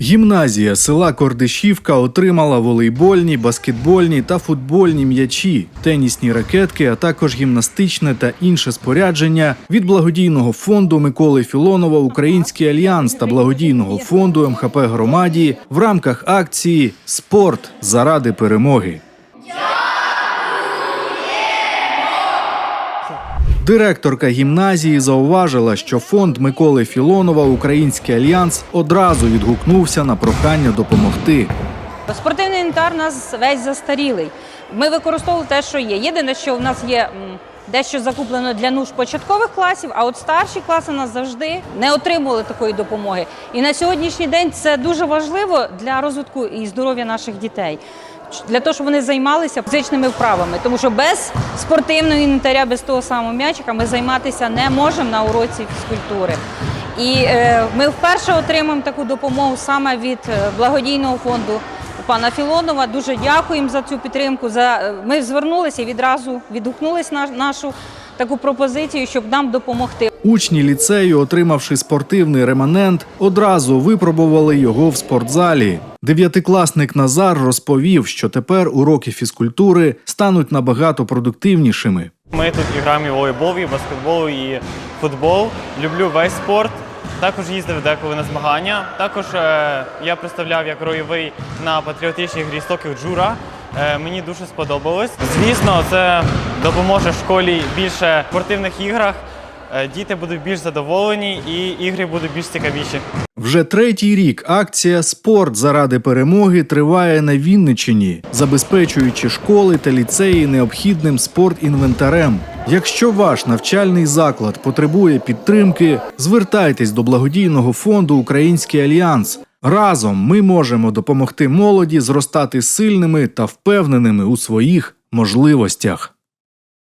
Гімназія села Кордишівка отримала волейбольні, баскетбольні та футбольні м'ячі, тенісні ракетки, а також гімнастичне та інше спорядження від благодійного фонду Миколи Філонова Український альянс та благодійного фонду МХП Громаді в рамках акції Спорт заради перемоги. Директорка гімназії зауважила, що фонд Миколи Філонова Український альянс одразу відгукнувся на прохання допомогти. Спортивний інвентар у нас весь застарілий. Ми використовували те, що є. Єдине, що в нас є дещо закуплено для нужд початкових класів, а от старші класи нас завжди не отримували такої допомоги. І на сьогоднішній день це дуже важливо для розвитку і здоров'я наших дітей. Для того, щоб вони займалися фізичними вправами, тому що без спортивного інвентаря, без того самого м'ячика ми займатися не можемо на уроці фізкультури. І е, ми вперше отримаємо таку допомогу саме від е, благодійного фонду пана Філонова. Дуже дякуємо за цю підтримку. За е, ми звернулися і відразу відгукнулись на нашу таку пропозицію, щоб нам допомогти. Учні ліцею, отримавши спортивний реманент, одразу випробували його в спортзалі. Дев'ятикласник Назар розповів, що тепер уроки фізкультури стануть набагато продуктивнішими. Ми тут і граємо і волейбол, і баскетбол, і футбол. Люблю весь спорт. Також їздив деколи на змагання. Також е, я представляв як ройовий на патріотичній грі стоків Джура. Е, мені дуже сподобалось. Звісно, це допоможе школі більше в спортивних іграх. Е, діти будуть більш задоволені і ігри будуть більш цікавіші. Вже третій рік акція Спорт заради перемоги триває на Вінниччині, забезпечуючи школи та ліцеї необхідним спортінвентарем. Якщо ваш навчальний заклад потребує підтримки, звертайтесь до благодійного фонду Український альянс. Разом ми можемо допомогти молоді зростати сильними та впевненими у своїх можливостях.